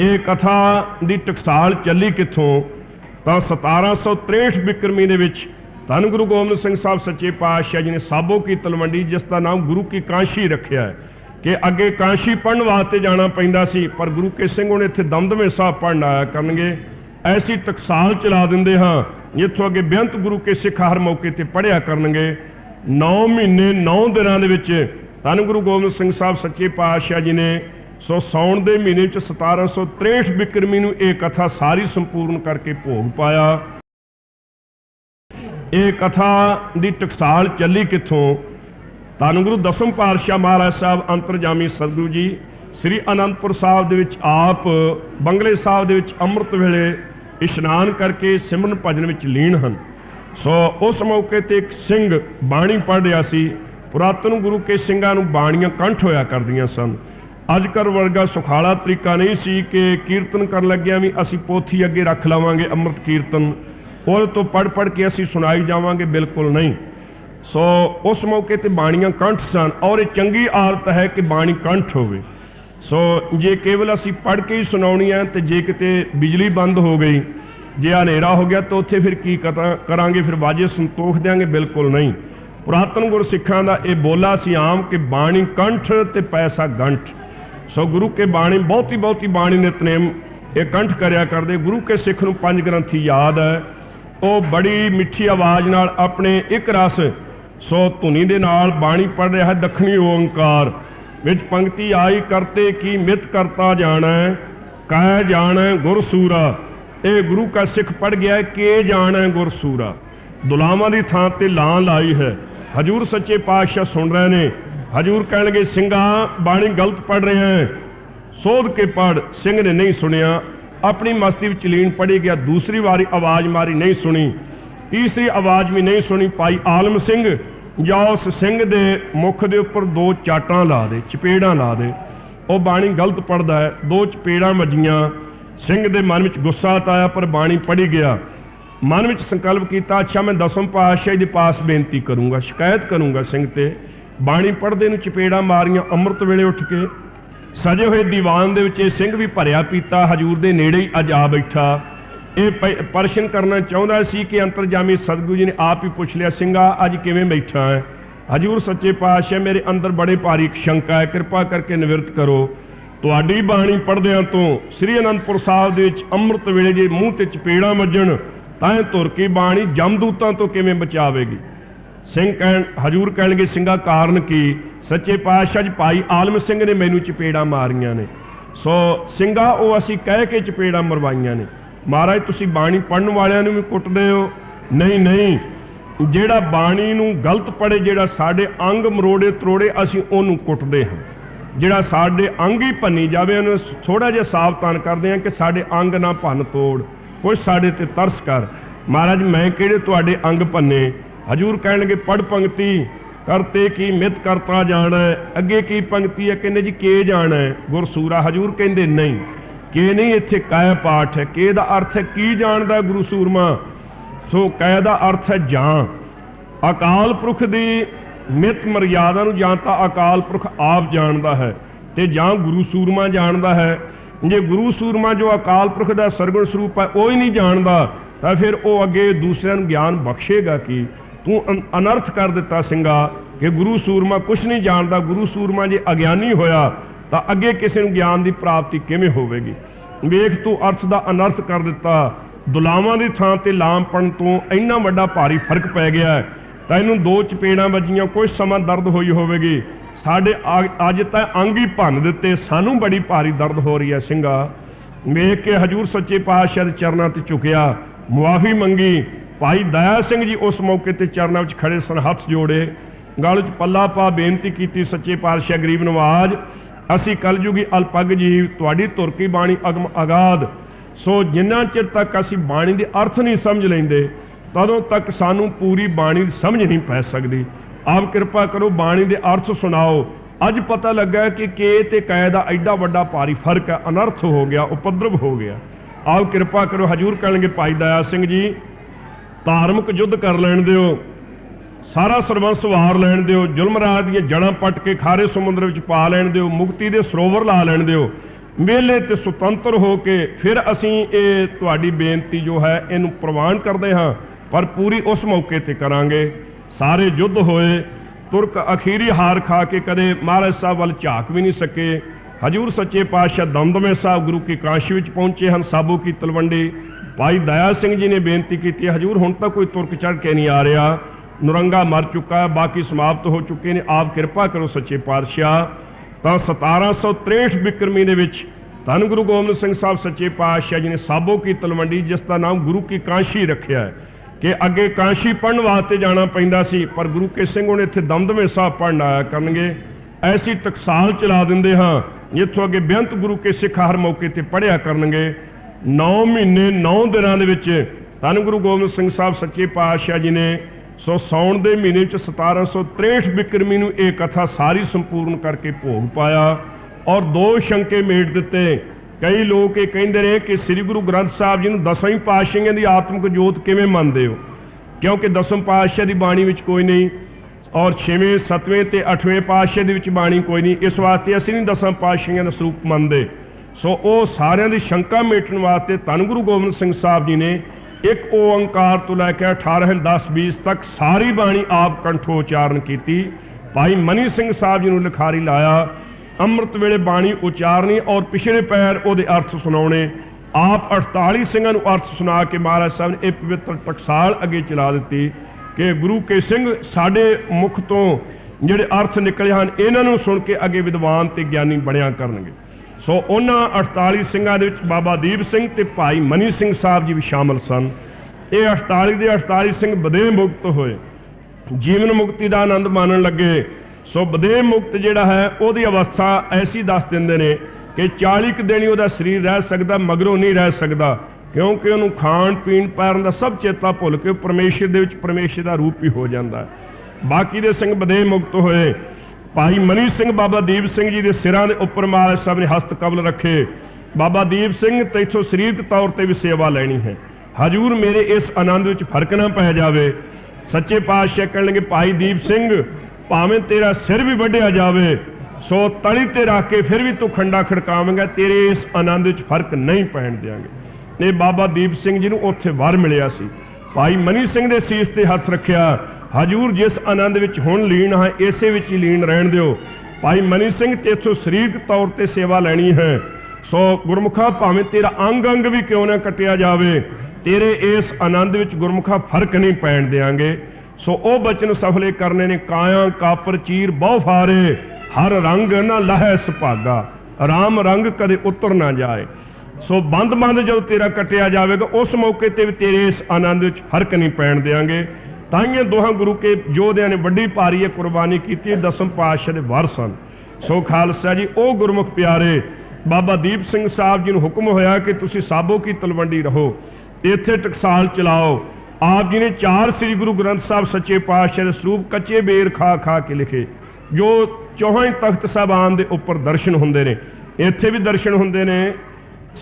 ਇਹ ਕਥਾ ਦੀ ਟਕਸਾਲ ਚੱਲੀ ਕਿੱਥੋਂ? ਤਾਂ 1763 ਬਿਕਰਮੀ ਦੇ ਵਿੱਚ ਧੰਨ ਗੁਰੂ ਗੋਬਿੰਦ ਸਿੰਘ ਸਾਹਿਬ ਸੱਚੇ ਪਾਤਸ਼ਾਹ ਜੀ ਨੇ ਸਾਬੋ ਕੀ ਤਲਵੰਡੀ ਜਿਸ ਦਾ ਨਾਮ ਗੁਰੂ ਕੀ ਕਾਂਸ਼ੀ ਰੱਖਿਆ ਹੈ, ਕਿ ਅੱਗੇ ਕਾਂਸ਼ੀ ਪੜਨ ਵਾਸਤੇ ਜਾਣਾ ਪੈਂਦਾ ਸੀ, ਪਰ ਗੁਰੂ ਕੇ ਸਿੰਘ ਹੁਣ ਇੱਥੇ ਦਮਦਮੇ ਸਾਹਿਬ ਪੜਨ ਆਇਆ ਕਰਨਗੇ। ਐਸੀ ਟਕਸਾਲ ਚਲਾ ਦਿੰਦੇ ਹਾਂ, ਜਿੱਥੋਂ ਅੱਗੇ ਬੇਅੰਤ ਗੁਰੂ ਕੇ ਸਿੱਖ ਹਰ ਮੌਕੇ ਤੇ ਪੜਿਆ ਕਰਨਗੇ। 9 ਮਹੀਨੇ 9 ਦਿਨਾਂ ਦੇ ਵਿੱਚ ਧੰਨ ਗੁਰੂ ਗੋਬਿੰਦ ਸਿੰਘ ਸਾਹਿਬ ਸੱਚੇ ਪਾਤਸ਼ਾਹ ਜੀ ਨੇ ਸੋ ਸਾਉਣ ਦੇ ਮਹੀਨੇ ਚ 1763 ਬਿਕਰਮੀ ਨੂੰ ਇਹ ਕਥਾ ਸਾਰੀ ਸੰਪੂਰਨ ਕਰਕੇ ਭੋਗ ਪਾਇਆ। ਇਹ ਕਥਾ ਦੀ ਟਕਸਾਲ ਚੱਲੀ ਕਿੱਥੋਂ? ਧੰਨ ਗੁਰੂ ਦਸਮ ਪਾਤਸ਼ਾਹ ਮਹਾਰਾਜ ਸਾਹਿਬ ਅੰਤਰਜਾਮੀ ਸਤਿਗੁਰੂ ਜੀ, ਸ੍ਰੀ ਅਨੰਦਪੁਰ ਸਾਹਿਬ ਦੇ ਵਿੱਚ ਆਪ, ਬੰਗਲੇ ਸਾਹਿਬ ਦੇ ਵਿੱਚ ਅੰਮ੍ਰਿਤ ਵੇਲੇ ਇਸ਼ਨਾਨ ਕਰਕੇ ਸਿਮਰਨ ਭਜਨ ਵਿੱਚ ਲੀਨ ਹਨ। ਸੋ ਉਸ ਮੌਕੇ ਤੇ ਇੱਕ ਸਿੰਘ ਬਾਣੀ ਪੜ੍ਹ ਰਿਹਾ ਸੀ। ਪੁਰਾਤਨ ਗੁਰੂ ਕੇ ਸਿੰਘਾਂ ਨੂੰ ਬਾਣੀਆਂ ਕੰਠ ਹੋਇਆ ਕਰਦੀਆਂ ਸਨ। ਅੱਜ ਕੱਲ੍ਹ ਵਰਗਾ ਸੁਖਾਲਾ ਤਰੀਕਾ ਨਹੀਂ ਸੀ ਕਿ ਕੀਰਤਨ ਕਰਨ ਲੱਗਿਆਂ ਵੀ ਅਸੀਂ ਪੋਥੀ ਅੱਗੇ ਰੱਖ ਲਵਾਂਗੇ ਅੰਮ੍ਰਿਤ ਕੀਰਤਨ। ਉਹਦੇ ਤੋਂ ਪੜ੍ਹ ਪੜ੍ਹ ਕੇ ਅਸੀਂ ਸੁਣਾਈ ਜਾਵਾਂਗੇ, ਬਿਲਕੁਲ ਨਹੀਂ। ਸੋ ਉਸ ਮੌਕੇ ਤੇ ਬਾਣੀਆਂ ਕੰਠ ਸਨ ਔਰ ਇਹ ਚੰਗੀ ਆਦਤ ਹੈ ਕਿ ਬਾਣੀ ਕੰਠ ਹੋਵੇ। ਸੋ ਜੇ ਕੇਵਲ ਅਸੀਂ ਪੜ੍ਹ ਕੇ ਹੀ ਸੁਣਾਉਣੀ ਹੈ ਤੇ ਜੇ ਕਿਤੇ ਬਿਜਲੀ ਬੰਦ ਹੋ ਗਈ, ਜੇ ਹਨੇਰਾ ਹੋ ਗਿਆ ਤਾਂ ਉੱਥੇ ਫਿਰ ਕੀ ਕਤਾ- ਕਰਾਂਗੇ, ਫਿਰ ਵਾਜੇ ਸੰਤੋਖ ਦਿਆਂਗੇ, ਬਿਲਕੁਲ ਨਹੀਂ। ਪੁਰਾਤਨ ਗੁਰਸਿੱਖਾਂ ਦਾ ਇਹ ਬੋਲਾ ਸੀ ਆਮ ਕਿ ਬਾਣੀ ਕੰਠ ਤੇ ਪੈਸਾ ਗੰਠ। ਸੋ ਗੁਰੂ ਕੇ ਬਾਣੀ, ਬਹੁਤੀ ਬਹੁਤੀ ਬਾਣੀ ਨਿਤਨੇਮ ਇਹ ਕੰਠ ਕਰਿਆ ਕਰਦੇ। ਗੁਰੂ ਕੇ ਸਿੱਖ ਨੂੰ ਪੰਜ ਗ੍ਰੰਥੀ ਯਾਦ ਹੈ। ਉਹ ਬੜੀ ਮਿੱਠੀ ਆਵਾਜ਼ ਨਾਲ ਆਪਣੇ ਇੱਕ ਰਸ ਸੋ ਧੁਨੀ ਦੇ ਨਾਲ ਬਾਣੀ ਪੜ ਰਿਹਾ ਹੈ, ਦੱਖਣੀ ਓੰਕਾਰ। ਵਿੱਚ ਪੰਕਤੀ ਆਈ, ਕਰਤੇ ਕੀ ਮਿਤ ਕਰਤਾ ਜਾਣਾ, ਕਹਿ ਜਾਣਾ ਗੁਰ ਸੂਰਾ ਇਹ ਗੁਰੂ ਕਾ ਸਿੱਖ ਪੜ ਗਿਆ ਕੇ ਜਾਣੈ ਗੁਰ ਸੂਰਾ ਦੁਲਾਵਾਂ ਦੀ ਥਾਂ ਤੇ ਲਾਂ ਲਾਈ ਹੈ। ਹਜੂਰ ਸੱਚੇ ਪਾਤਸ਼ਾਹ ਸੁਣ ਰਹੇ ਨੇ ਹਜੂਰ ਕਹਿਣਗੇ, ਸਿੰਘਾ, ਬਾਣੀ ਗਲਤ ਪੜ ਰਹੇ ਹੈ। ਸੋਧ ਕੇ ਪੜ ਸਿੰਘ ਨੇ ਨਹੀਂ ਸੁਣਿਆ। ਆਪਣੀ ਮਸਤੀ ਵਿੱਚ ਲੀਨ ਪੜੀ ਗਿਆ, ਦੂਸਰੀ ਵਾਰੀ ਆਵਾਜ਼ ਮਾਰੀ, ਨਹੀਂ ਸੁਣੀ। ਤੀਸਰੀ ਆਵਾਜ਼ ਵੀ ਨਹੀਂ ਸੁਣੀ, ਭਾਈ ਆਲਮ ਸਿੰਘ, ਜਾਂ ਉਸ ਸਿੰਘ ਦੇ ਮੁਖ ਦੇ ਉੱਪਰ ਦੋ ਚਾਟਾਂ ਲਾ ਦੇ, ਚਪੇੜਾਂ ਲਾ ਦੇ। ਉਹ ਬਾਣੀ ਗਲਤ ਪੜਦਾ ਹੈ, ਦੋ ਚਪੇੜਾਂ ਵੱਜੀਆਂ। ਸਿੰਘ ਦੇ ਮਨ ਵਿੱਚ ਗੁੱਸਾ ਆਇਆ, ਪਰ ਬਾਣੀ ਪੜੀ ਗਿਆ। ਮਨ ਵਿੱਚ ਸੰਕਲਪ ਕੀਤਾ, ਅੱਛਾ, ਮੈਂ ਦਸਮ ਪਾਤਸ਼ਾਹ ਦੇ ਪਾਸ ਬੇਨਤੀ ਕਰੂੰਗਾ, ਸ਼ਿਕਾਇਤ ਕਰੂੰਗਾ ਸਿੰਘ ਤੇ। ਬਾਣੀ ਪੜ੍ਹਦੇ ਨੂੰ ਚਪੇੜਾਂ ਮਾਰੀਆਂ ਅੰਮ੍ਰਿਤ ਵੇਲੇ ਉੱਠ ਕੇ। ਸਜੇ ਹੋਏ ਦੀਵਾਨ ਦੇ ਵਿੱਚ ਇਹ ਸਿੰਘ ਵੀ ਭਰਿਆ ਪੀਤਾ, ਹਜੂਰ ਦੇ ਨੇੜੇ ਹੀ ਅੱਜ ਆ ਬੈਠਾ। ਇਹ ਪ- ਕਰਨਾ ਚਾਹੁੰਦਾ ਸੀ ਕਿ ਅੰਤਰਜਾਮੀ ਸਤਿਗੁਰੂ ਜੀ ਨੇ ਆਪ ਹੀ ਪੁੱਛ ਲਿਆ, ਸਿੰਘਾ, ਅੱਜ ਕਿਵੇਂ ਬੈਠਾ ਹੈ? ਹਜੂਰ ਸੱਚੇ ਪਾਤਸ਼ਾਹ, ਮੇਰੇ ਅੰਦਰ ਬੜੇ ਭਾਰੀ ਸ਼ੰਕਾ ਹੈ। ਕਿਰਪਾ ਕਰਕੇ ਨਿਵਰਤ ਕਰੋ। ਤੁਹਾਡੀ ਬਾਣੀ ਪੜਦਿਆਂ ਤੋਂ ਸ੍ਰੀ ਅਨੰਦਪੁਰ ਸਾਹਿਬ ਦੇ ਵਿੱਚ ਅੰਮ੍ਰਿਤ ਵੇਲੇ ਜੇ ਮੂੰਹ ਤੇ ਚਪੇੜਾਂ ਵੱਜਣ, ਤਾਂ ਇਹ ਤੁਰ ਕੇ ਬਾਣੀ ਜਮਦੂਤਾਂ ਤੋਂ ਕਿਵੇਂ ਬਚਾਵੇਗੀ? ਸਿੰਘ ਕਹਿਣ, ਹਜੂਰ ਕਹਿਣਗੇ, ਸਿੰਘਾ ਕਾਰਨ ਕੀ? ਸੱਚੇ ਪਾਤਸ਼ਾਹ ਜੀ, ਭਾਈ ਆਲਮ ਸਿੰਘ ਨੇ ਮੈਨੂੰ ਚਪੇੜਾਂ ਮਾਰੀਆਂ ਨੇ। ਸੋ ਸਿੰਘਾ, ਉਹ ਅਸੀਂ ਕਹਿ ਕੇ ਚਪੇੜਾਂ ਮਰਵਾਈਆਂ ਨੇ। ਮਹਾਰਾਜ, ਤੁਸੀਂ ਬਾਣੀ ਪੜਨ ਵਾਲਿਆਂ ਨੂੰ ਵੀ ਕੁੱਟਦੇ ਹੋ। ਨਹੀਂ ਨਹੀਂ। ਜਿਹੜਾ ਬਾਣੀ ਨੂੰ ਗਲਤ ਪੜੇ ਜਿਹੜਾ ਸਾਡੇ ਅੰਗ ਮਰੋੜੇ ਤਰੋੜੇ, ਅਸੀਂ ਉਹਨੂੰ ਕੁੱਟਦੇ ਹਾਂ। ਜਿਹੜਾ ਸਾਡੇ ਅੰਗ ਹੀ ਭੰਨੀ ਜਾਵੇ, ਉਹਨੂੰ ਥੋੜਾ ਜਿਹਾ ਸਾਵਧਾਨ ਕਰਦੇ ਹਾਂ ਕਿ ਸਾਡੇ ਅੰਗ ਨਾ ਭੰਨ ਤੋੜ। ਕੁਛ ਸਾਡੇ ਤੇ ਤਰਸ ਕਰ। ਮਹਾਰਾਜ, ਮੈਂ ਕਿਹੜੇ ਤੁਹਾਡੇ ਅੰਗ ਭੰਨੇ? ਹਜੂਰ ਕਹਿਣਗੇ ਪੜ ਪੰਕਤੀ ਕਰਤੇ ਕੀ ਮਿਤ ਕਰਤਾ ਜਾਣਾ, ਅੱਗੇ ਕੀ ਪੰਕਤੀ ਹੈ ਕਹਿੰਦੇ ਜੀ ਕੇ ਜਾਣਾ? ਗੁਰਸੂਰਾ ਹਜੂਰ ਕਹਿੰਦੇ, ਨਹੀਂ, ਕੇ ਨਹੀਂ ਇੱਥੇ ਕਾਇਆ ਪਾਠ ਹੈ, ਕੇ ਦਾ ਅਰਥ ਹੈ ਕੀ ਜਾਣਦਾ ਗੁਰੂ ਸੂਰਮਾ? ਸੋ ਕਹਿ ਦਾ ਅਰਥ ਹੈ ਜਾਂ ਅਕਾਲ ਪੁਰਖ ਦੀ ਮਿਤ ਮਰਿਆਦਾ ਨੂੰ ਜਾਂ ਤਾਂ ਅਕਾਲ ਪੁਰਖ ਆਪ ਜਾਣਦਾ ਹੈ ਤੇ ਜਾਂ ਗੁਰੂ ਸੂਰਮਾ ਜਾਣਦਾ ਹੈ। ਜੇ ਗੁਰੂ ਸੂਰਮਾ ਜੋ ਅਕਾਲ ਪੁਰਖ ਦਾ ਸਰਗੁਣ ਸਰੂਪ ਹੈ, ਉਹ ਹੀ ਨਹੀਂ ਜਾਣਦਾ, ਤਾਂ ਫਿਰ ਉਹ ਅੱਗੇ ਦੂਸਰਿਆਂ ਨੂੰ ਗਿਆਨ ਬਖਸ਼ੇਗਾ ਕੀ? ਤੂੰ ਅਨਰਥ ਕਰ ਦਿੱਤਾ ਸਿੰਘਾ, ਕਿ ਗੁਰੂ ਸੂਰਮਾ ਕੁਛ ਨਹੀਂ ਜਾਣਦਾ, ਗੁਰੂ ਸੂਰਮਾ ਜੇ ਅਗਿਆਨੀ ਹੋਇਆ, ਤਾਂ ਅੱਗੇ ਕਿਸੇ ਨੂੰ ਗਿਆਨ ਦੀ ਪ੍ਰਾਪਤੀ ਕਿਵੇਂ ਹੋਵੇਗੀ? ਵੇਖ ਤੂੰ ਅਰਥ ਦਾ ਅਨਰਥ ਕਰ ਦਿੱਤਾ, ਦੁਲਾਵਾਂ ਦੀ ਥਾਂ ਤੇ ਲਾਮਪਣ ਤੋਂ ਇੰਨਾ ਵੱਡਾ ਭਾਰੀ ਫ਼ਰਕ ਪੈ ਗਿਆ ਹੈ ਤਾਂ ਇਹਨੂੰ ਦੋ ਚਪੇੜਾਂ ਵੱਜੀਆਂ ਕੁਝ ਸਮਾਂ ਦਰਦ ਹੋਈ ਹੋਵੇਗੀ। ਸਾਡੇ ਆ- ਅੱਜ ਤਾਂ ਅੰਗ ਹੀ ਭੰਨ ਦਿੱਤੇ, ਸਾਨੂੰ ਬੜੀ ਭਾਰੀ ਦਰਦ ਹੋ ਰਹੀ ਹੈ, ਸਿੰਘਾ। ਵੇਖ ਕੇ ਹਜੂਰ ਸੱਚੇ ਪਾਤਸ਼ਾਹ ਦੇ ਚਰਨਾਂ ਤੇ ਝੁਕਿਆ, ਮੁਆਫੀ ਮੰਗੀ ਭਾਈ ਦਇਆ ਸਿੰਘ ਜੀ ਉਸ ਮੌਕੇ ਤੇ ਚਰਨਾਂ ਵਿੱਚ ਖੜੇ ਸਨ, ਹੱਥ ਜੋੜੇ। ਗਲ 'ਚ ਪੱਲਾ ਪਾ ਬੇਨਤੀ ਕੀਤੀ, ਸੱਚੇ ਪਾਤਸ਼ਾਹ ਗਰੀਬ ਨਵਾਜ, ਅਸੀਂ ਕਲਯੁਗੀ ਅਲਪਗ ਜੀ, ਤੁਹਾਡੀ ਧੁਰ ਕੀ ਬਾਣੀ ਅਗਮ ਅਗਾਧ। ਸੋ ਜਿੰਨਾ ਚਿਰ ਤੱਕ ਅਸੀਂ ਬਾਣੀ ਦੇ ਅਰਥ ਨਹੀਂ ਸਮਝ ਲੈਂਦੇ, ਤਦੋਂ ਤੱਕ ਸਾਨੂੰ ਪੂਰੀ ਬਾਣੀ ਸਮਝ ਨਹੀਂ ਪੈ ਸਕਦੀ। ਆਪ ਕਿਰਪਾ ਕਰੋ, ਬਾਣੀ ਦੇ ਅਰਥ ਸੁਣਾਓ। ਅੱਜ ਪਤਾ ਲੱਗਾ ਕਿ ਕੇ ਤੇ ਕੈ ਦਾ ਐਡਾ ਵੱਡਾ ਭਾਰੀ ਫ਼ਰਕ ਹੈ, ਅਨਰਥ ਹੋ ਗਿਆ, ਉਪਦਰਵ ਹੋ ਗਿਆ। ਆਪ ਕਿਰਪਾ ਕਰੋ, ਹਜੂਰ ਕਹਿਣਗੇ, ਭਾਈ ਦਇਆ ਸਿੰਘ ਜੀ ਧਾਰਮਿਕ ਯੁੱਧ ਕਰ ਲੈਣ ਦਿਓ, ਸਾਰਾ ਸਰਬੰਸ ਵਾਰ ਲੈਣ ਦਿਓ ਜ਼ੁਲਮ ਰਾਜ ਦੀਆਂ ਜੜਾਂ ਪੱਟ ਕੇ ਖਾਰੇ ਸਮੁੰਦਰ ਵਿੱਚ ਪਾ ਲੈਣ ਦਿਓ, ਮੁਕਤੀ ਦੇ ਸਰੋਵਰ ਲਾ ਲੈਣ ਦਿਓ ਮੇਲੇ ਤੇ ਸੁਤੰਤਰ ਹੋ ਕੇ ਫਿਰ ਅਸੀਂ ਇਹ ਤੁਹਾਡੀ ਬੇਨਤੀ ਜੋ ਹੈ ਇਹਨੂੰ ਪ੍ਰਵਾਨ ਕਰਦੇ ਹਾਂ, ਪਰ ਪੂਰੀ ਉਸ ਮੌਕੇ ਤੇ ਕਰਾਂਗੇ। ਸਾਰੇ ਯੁੱਧ ਹੋਏ, ਤੁਰਕ ਅਖੀਰੀ ਹਾਰ ਖਾ ਕੇ ਕਦੇ ਮਹਾਰਾਜ ਸਾਹਿਬ ਵੱਲ ਝਾਕ ਵੀ ਨਹੀਂ ਸਕੇ। ਹਜੂਰ ਸੱਚੇ ਪਾਤਸ਼ਾਹ ਦਮਦਮੇ ਸਾਹਿਬ ਗੁਰੂ ਕੀ ਕਾਸ਼ੀ ਵਿੱਚ ਪਹੁੰਚੇ ਹਨ, ਸਾਬੂ ਕੀ ਤਲਵੰਡੀ। ਭਾਈ ਦਇਆ ਸਿੰਘ ਜੀ ਨੇ ਬੇਨਤੀ ਕੀਤੀ ਹਜੂਰ ਹੁਣ ਤਾਂ ਕੋਈ ਤੁਰਕ ਚੜ ਕੇ ਨਹੀਂ ਆ ਰਿਹਾ। ਨੁਰੰਗਾ ਮਰ ਚੁੱਕਾ ਹੈ, ਬਾਕੀ ਸਮਾਪਤ ਹੋ ਚੁੱਕੇ ਨੇ। ਆਪ ਕਿਰਪਾ ਕਰੋ ਸੱਚੇ ਪਾਤਸ਼ਾਹ। ਤਾਂ 1763 ਬਿਕਰਮੀ ਦੇ ਵਿੱਚ ਧੰਨ ਗੁਰੂ ਗੋਬਿੰਦ ਸਿੰਘ ਸਾਹਿਬ ਸੱਚੇ ਪਾਤਸ਼ਾਹ ਜੀ ਨੇ ਸਾਬੋ ਕੀ ਤਲਵੰਡੀ, ਜਿਸ ਦਾ ਨਾਮ ਗੁਰੂ ਕੀ ਕਾਂਸ਼ੀ ਰੱਖਿਆ ਹੈ, ਕਿ ਅੱਗੇ ਕਾਂਸ਼ੀ ਪੜਨ ਵਾਸਤੇ ਜਾਣਾ ਪੈਂਦਾ ਸੀ, ਪਰ ਗੁਰੂ ਕੇ ਸਿੰਘ ਹੁਣ ਇੱਥੇ ਦਮਦਮੇ ਸਾਹਿਬ ਪੜਨ ਆਇਆ ਕਰਨਗੇ। ਐਸੀ ਟਕਸਾਲ ਚਲਾ ਦਿੰਦੇ ਹਾਂ, ਜਿੱਥੋਂ ਅੱਗੇ ਬੇਅੰਤ ਗੁਰੂ ਕੇ ਸਿੱਖ ਹਰ ਮੌਕੇ ਤੇ ਪੜਿਆ ਕਰਨਗੇ। 9 ਮਹੀਨੇ 9 ਦਿਨਾਂ ਦੇ ਵਿੱਚ ਧੰਨ ਗੁਰੂ ਗੋਬਿੰਦ ਸਿੰਘ ਸਾਹਿਬ ਸੱਚੇ ਪਾਤਸ਼ਾਹ ਜੀ ਨੇ ਸੋ ਸਾਉਣ ਦੇ ਮਹੀਨੇ ਚ 1763 ਬਿਕਰਮੀ ਨੂੰ ਇਹ ਕਥਾ ਸਾਰੀ ਸੰਪੂਰਨ ਕਰਕੇ ਭੋਗ ਪਾਇਆ ਔਰ ਦੋ ਸ਼ੰਕੇ ਮੇਟ ਦਿੱਤੇ। ਕਈ ਲੋਕ ਇਹ ਕਹਿੰਦੇ ਨੇ ਕਿ ਸ੍ਰੀ ਗੁਰੂ ਗ੍ਰੰਥ ਸਾਹਿਬ ਜੀ ਨੂੰ ਦਸਵੇਂ ਪਾਤਸ਼ਾਹਾਂ ਦੀ ਆਤਮਿਕ ਜੋਤ ਕਿਵੇਂ ਮੰਨਦੇ ਹੋ? ਕਿਉਂਕਿ ਦਸਮ ਪਾਤਸ਼ਾਹ ਦੀ ਬਾਣੀ ਵਿੱਚ ਕੋਈ ਨਹੀਂ ਔਰ 6ਵੇਂ 7ਵੇਂ ਤੇ 8ਵੇਂ ਪਾਤਸ਼ਾਹ ਦੇ ਵਿੱਚ ਬਾਣੀ ਕੋਈ ਨਹੀਂ। ਇਸ ਵਾਸਤੇ ਅਸੀਂ ਨਹੀਂ ਦਸਮ ਪਾਤਸ਼ਾਹਾਂ ਦਾ ਸਰੂਪ ਮੰਨਦੇ। ਸੋ ਉਹ ਸਾਰਿਆਂ ਦੀ ਸ਼ੰਕਾ ਮੇਟਣ ਵਾਸਤੇ ਧੰਨ ਗੁਰੂ ਗੋਬਿੰਦ ਸਿੰਘ ਸਾਹਿਬ ਜੀ ਨੇ ਇੱਕ ਓੰਕਾਰ ਤੋਂ ਲੈ ਕੇ 18 10 20 ਤੱਕ ਸਾਰੀ ਬਾਣੀ ਆਪ ਕੰਠੋ ਉਚਾਰਨ ਕੀਤੀ। ਭਾਈ ਮਨੀ ਸਿੰਘ ਸਾਹਿਬ ਜੀ ਨੂੰ ਲਿਖਾਰੀ ਲਾਇਆ। ਅੰਮ੍ਰਿਤ ਵੇਲੇ ਬਾਣੀ ਉਚਾਰਨੀ ਔਰ ਪਿਛਲੇ ਪੈਰ ਉਹਦੇ ਅਰਥ ਸੁਣਾਉਣੇ। ਆਪ 48 ਸਿੰਘਾਂ ਨੂੰ ਅਰਥ ਸੁਣਾ ਕੇ ਮਹਾਰਾਜ ਸਾਹਿਬ ਨੇ ਇਹ ਪਵਿੱਤਰ ਟਕਸਾਲ ਅੱਗੇ ਚਲਾ ਦਿੱਤੀ ਕਿ ਗੁਰੂ ਕੇ ਸਿੰਘ ਸਾਡੇ ਮੁਖ ਤੋਂ ਜਿਹੜੇ ਅਰਥ ਨਿਕਲੇ ਹਨ, ਇਹਨਾਂ ਨੂੰ ਸੁਣ ਕੇ ਅੱਗੇ ਵਿਦਵਾਨ ਤੇ ਗਿਆਨੀ ਬਣਿਆ ਕਰਨਗੇ। ਸੋ ਉਹਨਾਂ 48 ਸਿੰਘਾਂ ਦੇ ਵਿੱਚ ਬਾਬਾ ਦੀਪ ਸਿੰਘ ਤੇ ਭਾਈ ਮਨੀ ਸਿੰਘ ਸਾਹਿਬ ਜੀ ਵੀ ਸ਼ਾਮਲ ਸਨ। ਇਹ 48 ਦੇ 48 ਸਿੰਘ ਬਦੇ ਮੁਕਤ ਹੋਏ। ਜੀਵਨ ਮੁਕਤੀ ਦਾ ਆਨੰਦ ਮਾਣਨ ਲੱਗੇ। ਸੋ ਬਦੇ ਮੁਕਤ ਜਿਹੜਾ ਹੈ, ਉਹਦੀ ਅਵਸਥਾ ਐਸੀ ਦੱਸ ਦਿੰਦੇ ਨੇ ਕਿ 40 ਕੁ ਦਿਨ ਹੀ ਉਹਦਾ ਸਰੀਰ ਰਹਿ ਸਕਦਾ, ਮਗਰੋਂ ਨਹੀਂ ਰਹਿ ਸਕਦਾ। ਕਿਉਂਕਿ ਉਹਨੂੰ ਖਾਣ, ਪੀਣ, ਪੈਰਨ ਦਾ ਸਭ ਚੇਤਾ ਭੁੱਲ ਕੇ ਉਹ ਪਰਮੇਸ਼ਰ ਦੇ ਵਿੱਚ ਪਰਮੇਸ਼ਰ ਦਾ ਰੂਪ ਹੀ ਹੋ ਜਾਂਦਾ ਬਾਕੀ ਦੇ ਸਿੰਘ ਬਦੇ ਮੁਕਤ ਹੋਏ। ਭਾਈ ਮਨੀ ਸਿੰਘ, ਬਾਬਾ ਦੀਪ ਸਿੰਘ ਜੀ ਦੇ ਸਿਰਾਂ ਦੇ ਉੱਪਰ ਮਹਾਰਾਜ ਸਾਹਿਬ ਨੇ ਹਸਤ ਕਬਲ ਰੱਖੇ। ਬਾਬਾ ਦੀਪ ਸਿੰਘ ਤੇ ਤੈਥੋਂ ਸਰੀਰਕ ਤੌਰ ਤੇ ਵੀ ਸੇਵਾ ਲੈਣੀ ਹੈ। ਹਜੂਰ ਮੇਰੇ ਇਸ ਆਨੰਦ ਵਿੱਚ ਫ਼ਰਕ ਨਾ ਪੈ ਜਾਵੇ। ਸੱਚੇ ਪਾਤਸ਼ਾਹ ਕਹਿਣਗੇ, ਭਾਈ ਦੀਪ ਸਿੰਘ, ਭਾਵੇਂ ਤੇਰਾ ਸਿਰ ਵੀ ਵੱਢਿਆ ਜਾਵੇ, ਸੋ ਤਲੀ ਤੇ ਰੱਖ ਕੇ ਫਿਰ ਵੀ ਤੂੰ ਖੰਡਾ ਖੜਕਾਵੇਂਗਾ, ਤੇਰੇ ਇਸ ਆਨੰਦ ਵਿੱਚ ਫ਼ਰਕ ਨਹੀਂ ਪੈਣ ਦਿਆਂਗੇ। ਇਹ ਬਾਬਾ ਦੀਪ ਸਿੰਘ ਜੀ ਨੂੰ ਉੱਥੇ ਵਰ ਮਿਲਿਆ ਸੀ। ਭਾਈ ਮਨੀ ਸਿੰਘ ਦੇ ਸੀਸ ਤੇ ਹੱਥ ਰੱਖਿਆ। ਹਜੂਰ ਜਿਸ ਆਨੰਦ ਵਿੱਚ ਹੁਣ ਲੀਨ ਹੈ, ਇਸੇ ਵਿੱਚ ਹੀ ਲੀਨ ਰਹਿਣ ਦਿਓ। ਭਾਈ ਮਨੀ ਸਿੰਘ, ਤੇਥੋਂ ਸਰੀਰਕ ਤੌਰ ਤੇ ਸੇਵਾ ਲੈਣੀ ਹੈ। ਸੋ ਗੁਰਮੁਖਾ ਭਾਵੇਂ ਤੇਰਾ ਅੰਗ ਅੰਗ ਵੀ ਕਿਉਂ ਨਾ ਕੱਟਿਆ ਜਾਵੇ, ਤੇਰੇ ਇਸ ਆਨੰਦ ਵਿੱਚ ਗੁਰਮੁਖਾ ਫ਼ਰਕ ਨਹੀਂ ਪੈਣ ਦੇਾਂਗੇ ਸੋ ਉਹ ਬਚਨ ਸਫਲੇ ਕਰਨੇ ਨੇ, ਕਾਇਆ, ਕਾਪਰ, ਚੀਰ, ਬਹੁ ਫਾਰੇ। ਹਰ ਰੰਗ ਨਾ ਲਹੈ ਸੁਭਾਗਾ, ਰਾਮ ਰੰਗ ਕਦੇ ਉਤਰ ਨਾ ਜਾਏ। ਸੋ ਬੰਦ ਬੰਦ ਜਦੋਂ ਤੇਰਾ ਕੱਟਿਆ ਜਾਵੇਗਾ, ਉਸ ਮੌਕੇ ਤੇ ਵੀ ਤੇਰੇ ਇਸ ਆਨੰਦ ਵਿੱਚ ਫ਼ਰਕ ਨਹੀਂ ਪੈਣ ਦੇਾਂਗੇ ਤਾਈਆਂ ਦੋਹਾਂ ਗੁਰੂ ਕੇ ਯੋਧਿਆਂ ਨੇ ਵੱਡੀ ਭਾਰੀ ਇਹ ਕੁਰਬਾਨੀ ਕੀਤੀ, ਦਸਮ ਪਾਤਸ਼ਾਹ ਦੇ ਵਰ ਸਨ। ਸੋ ਖਾਲਸਾ ਜੀ, ਉਹ ਗੁਰਮੁਖ ਪਿਆਰੇ, ਬਾਬਾ ਦੀਪ ਸਿੰਘ ਸਾਹਿਬ ਜੀ ਨੂੰ ਹੁਕਮ ਹੋਇਆ ਕਿ ਤੁਸੀਂ ਸਾਬੋ ਕੀ ਤਲਵੰਡੀ ਰਹੋ, ਇੱਥੇ ਟਕਸਾਲ ਚਲਾਓ। ਆਪ ਜੀ ਨੇ ਚਾਰ ਸ੍ਰੀ ਗੁਰੂ ਗ੍ਰੰਥ ਸਾਹਿਬ ਸੱਚੇ ਪਾਤਸ਼ਾਹ ਦੇ ਸਰੂਪ ਕੱਚੇ ਬੇਰ ਖਾ ਖਾ ਕੇ ਲਿਖੇ, ਜੋ ਚੌਹਾਂ ਤਖਤ ਸਾਹਿਬਾਨ ਦੇ ਉੱਪਰ ਦਰਸ਼ਨ ਹੁੰਦੇ ਨੇ। ਇੱਥੇ ਵੀ ਦਰਸ਼ਨ ਹੁੰਦੇ ਨੇ,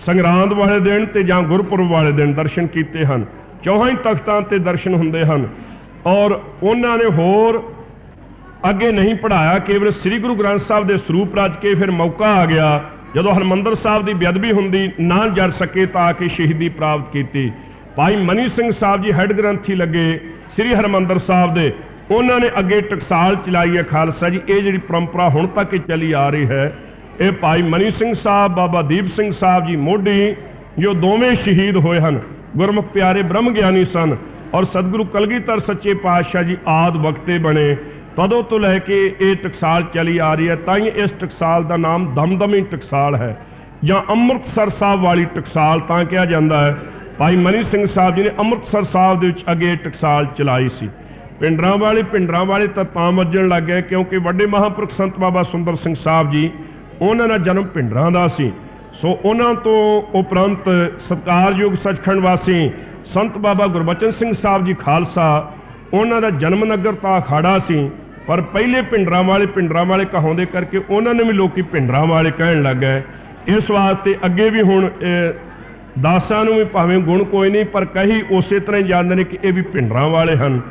ਸੰਗਰਾਂਦ ਵਾਲੇ ਦਿਨ ਤੇ ਜਾਂ ਗੁਰਪੁਰਬ ਵਾਲੇ ਦਿਨ ਦਰਸ਼ਨ ਕੀਤੇ ਹਨ। ਚੌਹਾਂ ਹੀ ਤਖਤਾਂ ਤੇ ਦਰਸ਼ਨ ਹੁੰਦੇ ਹਨ। ਔਰ ਉਹਨਾਂ ਨੇ ਹੋਰ ਅੱਗੇ ਨਹੀਂ ਪੜਾਇਆ ਕੇਵਲ ਸ੍ਰੀ ਗੁਰੂ ਗ੍ਰੰਥ ਸਾਹਿਬ ਦੇ ਸਰੂਪ ਰਚ ਕੇ ਫਿਰ ਮੌਕਾ ਆ ਗਿਆ, ਜਦੋਂ ਹਰਮੰਦਰ ਸਾਹਿਬ ਦੀ ਬੇਅਦਬੀ ਹੁੰਦੀ, ਨਾ ਜਰ ਸਕੇ ਤਾਂ ਆ ਕੇ ਸ਼ਹੀਦੀ ਪ੍ਰਾਪਤ ਕੀਤੀ। ਭਾਈ ਮਨੀ ਸਿੰਘ ਸਾਹਿਬ ਜੀ ਹੈੱਡ ਗ੍ਰੰਥੀ ਲੱਗੇ ਸ੍ਰੀ ਹਰਮੰਦਰ ਸਾਹਿਬ ਦੇ। ਉਹਨਾਂ ਨੇ ਅੱਗੇ ਟਕਸਾਲ ਚਲਾਈ ਹੈ ਖਾਲਸਾ ਜੀ, ਇਹ ਜਿਹੜੀ ਪਰੰਪਰਾ ਹੁਣ ਤੱਕ ਹੀ ਚੱਲੀ ਆ ਰਹੀ ਹੈ, ਇਹ ਭਾਈ ਮਨੀ ਸਿੰਘ ਸਾਹਿਬ, ਬਾਬਾ ਦੀਪ ਸਿੰਘ ਸਾਹਿਬ ਜੀ ਮੋਢੀ, ਜੋ ਦੋਵੇਂ ਸ਼ਹੀਦ ਹੋਏ ਹਨ। ਗੁਰਮੁਖ ਪਿਆਰੇ ਬ੍ਰਹਮ ਗਿਆਨੀ ਸਨ। ਔਰ ਸਤਿਗੁਰੂ ਕਲਗੀਧਰ ਸੱਚੇ ਪਾਤਸ਼ਾਹ ਜੀ ਆਦ ਵਕਤੇ ਬਣੇ, ਤਦੋਂ ਤੋਂ ਲੈ ਕੇ ਇਹ ਟਕਸਾਲ ਚਲੀ ਆ ਰਹੀ ਹੈ ਤਾਂ ਹੀ ਇਸ ਟਕਸਾਲ ਦਾ ਨਾਮ ਦਮਦਮੀ ਟਕਸਾਲ ਹੈ, ਜਾਂ ਅੰਮ੍ਰਿਤਸਰ ਸਾਹਿਬ ਵਾਲੀ ਟਕਸਾਲ ਤਾਂ ਕਿਹਾ ਜਾਂਦਾ ਹੈ। ਭਾਈ ਮਨੀ ਸਿੰਘ ਸਾਹਿਬ ਜੀ ਨੇ ਅੰਮ੍ਰਿਤਸਰ ਸਾਹਿਬ ਦੇ ਵਿੱਚ ਅੱਗੇ ਟਕਸਾਲ ਚਲਾਈ ਸੀ। ਪਿੰਡਰਾਂ ਵਾਲੇ ਪਿੰਡਰਾਂ ਵਾਲੇ ਤਾਂ ਤਾਂ ਵੱਜਣ ਲੱਗ ਗਏ, ਕਿਉਂਕਿ ਵੱਡੇ ਮਹਾਂਪੁਰਖ ਸੰਤ ਬਾਬਾ ਸੁੰਦਰ ਸਿੰਘ ਸਾਹਿਬ ਜੀ, ਉਹਨਾਂ ਦਾ ਜਨਮ ਪਿੰਡਰਾਂ ਦਾ ਸੀ। ਸੋ ਉਹਨਾਂ ਤੋਂ ਉਪਰੰਤ ਸਤਕਾਰਯੋਗ ਸੱਚਖੰਡ ਵਾਸੀ ਸੰਤ ਬਾਬਾ ਗੁਰਬਚਨ ਸਿੰਘ ਸਾਹਿਬ ਜੀ ਖਾਲਸਾ, ਉਹਨਾਂ ਦਾ ਜਨਮ ਨਗਰ ਤਾਂ ਅਖਾੜਾ ਸੀ, ਪਰ ਪਹਿਲੇ ਪਿੰਡਰਾਂ ਵਾਲੇ ਪਿੰਡਰਾਂ ਵਾਲੇ ਕਹਾਉਂਦੇ ਕਰਕੇ ਉਹਨਾਂ ਨੇ ਵੀ ਲੋਕੀ ਪਿੰਡਰਾਂ ਵਾਲੇ ਕਹਿਣ ਲੱਗ ਗਏ। ਇਸ ਵਾਸਤੇ ਅੱਗੇ ਵੀ ਹੁਣ ਦਾਸਾਂ ਨੂੰ ਵੀ ਭਾਵੇਂ ਗੁਣ ਕੋਈ ਨਹੀਂ, ਪਰ ਕਹੀ ਉਸੇ ਤਰ੍ਹਾਂ ਹੀ ਜਾਣਦੇ ਨੇ ਕਿ ਇਹ ਵੀ ਪਿੰਡਰਾਂ ਵਾਲੇ ਹਨ।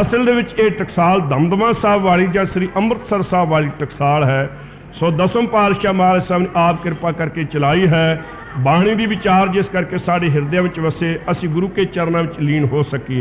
ਅਸਲ ਦੇ ਵਿੱਚ ਇਹ ਟਕਸਾਲ ਦਮਦਮਾ ਸਾਹਿਬ ਵਾਲੀ ਜਾਂ ਸ੍ਰੀ ਅੰਮ੍ਰਿਤਸਰ ਸਾਹਿਬ ਵਾਲੀ ਟਕਸਾਲ ਹੈ। ਸੋ ਦਸਮ ਪਾਤਸ਼ਾਹ ਮਹਾਰਾਜ ਸਾਹਿਬ ਨੇ ਆਪ ਕਿਰਪਾ ਕਰਕੇ ਚਲਾਈ ਹੈ। ਬਾਣੀ ਦੀ ਵਿਚਾਰ ਜਿਸ ਕਰਕੇ ਸਾਡੇ ਹਿਰਦੇ ਵਿੱਚ ਵਸੇ, ਅਸੀਂ ਗੁਰੂ ਕੇ ਚਰਨਾਂ ਵਿੱਚ ਲੀਨ ਹੋ ਸਕੀਏ।